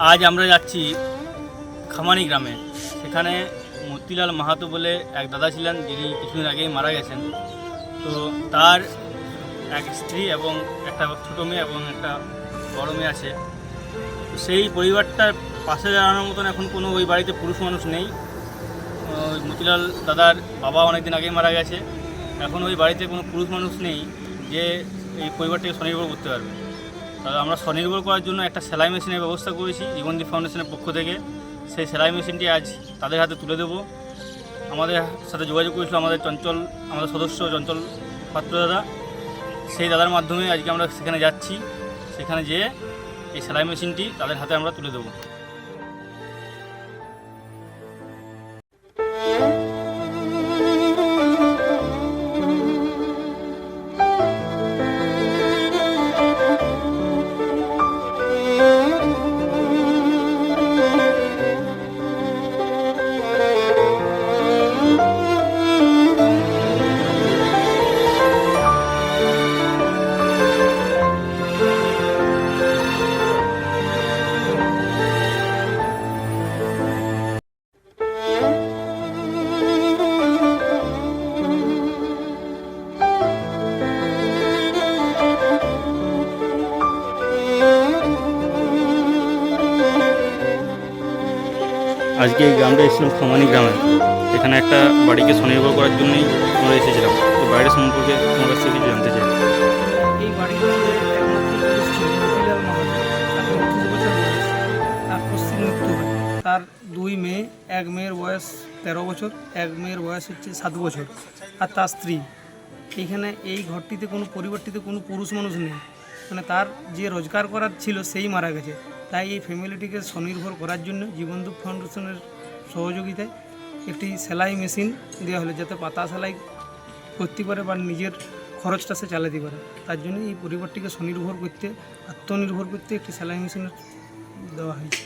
আজ আমরা যাচ্ছি খামানি গ্রামে। সেখানে মতিলাল মাহাতো বলে এক দাদা ছিলেন, যিনি কিছুদিন আগেই মারা গেছেন। তো তার এক স্ত্রী এবং একটা ছোটো মেয়ে এবং একটা বড় মেয়ে আছে। সেই পরিবারটার পাশে দাঁড়ানোর মতন এখন কোনো ওই বাড়িতে পুরুষ মানুষ নেই। মতিলাল দাদার বাবা অনেক দিন আগেই মারা গেছে। এখন ওই বাড়িতে কোনো পুরুষ মানুষ নেই যে এই পরিবারটাকে স্বনির্ভর করতে পারবে। আমরা স্বনির্ভর করার জন্য একটা সেলাই মেশিনের ব্যবস্থা করেছি জীবনদীপ ফাউন্ডেশনের পক্ষ থেকে। সেই সেলাই মেশিনটি আজ তাদের হাতে তুলে দেব। আমাদের সাথে যোগাযোগ করেছিল আমাদের চঞ্চল, আমাদের সদস্য চঞ্চল পাত্র দাদা। সেই দাদার মাধ্যমে আজকে আমরা সেখানে যাচ্ছি। সেখানে যেয়ে এই সেলাই মেশিনটি তাদের হাতে আমরা তুলে দেবো। আজকে এই গ্রামটা এসেছিলাম খামানি গ্রামে। এখানে একটা বাড়িকে স্বনির্ভর করার জন্যই আমরা এসেছিলাম। তো বাড়ির সম্পর্কে তোমার কাছ থেকে জানতে চাই। এই তার দুই মেয়ে, এক মেয়ের বয়স তেরো বছর, এক মেয়ের বয়স হচ্ছে সাত বছর আর তার স্ত্রী। এইখানে এই ঘরটিতে কোনো পরিবারটিতে কোনো পুরুষ মানুষ নেই। মানে তার যে রোজগার করার ছিল, সেই মারা গেছে। তাই এই ফ্যামিলিটিকে স্বনির্ভর করার জন্য জীবন্ত ফাউন্ডেশনের সহযোগিতায় একটি সেলাই মেশিন দেওয়া হলো যাতে পাতা সেলাই করতে পারে বা নিজের খরচটা সে চালাতে পারে। তার জন্য এই পরিবারটিকে স্বনির্ভর করতে, আত্মনির্ভর করতে একটি সেলাই মেশিনের দেওয়া হয়েছে।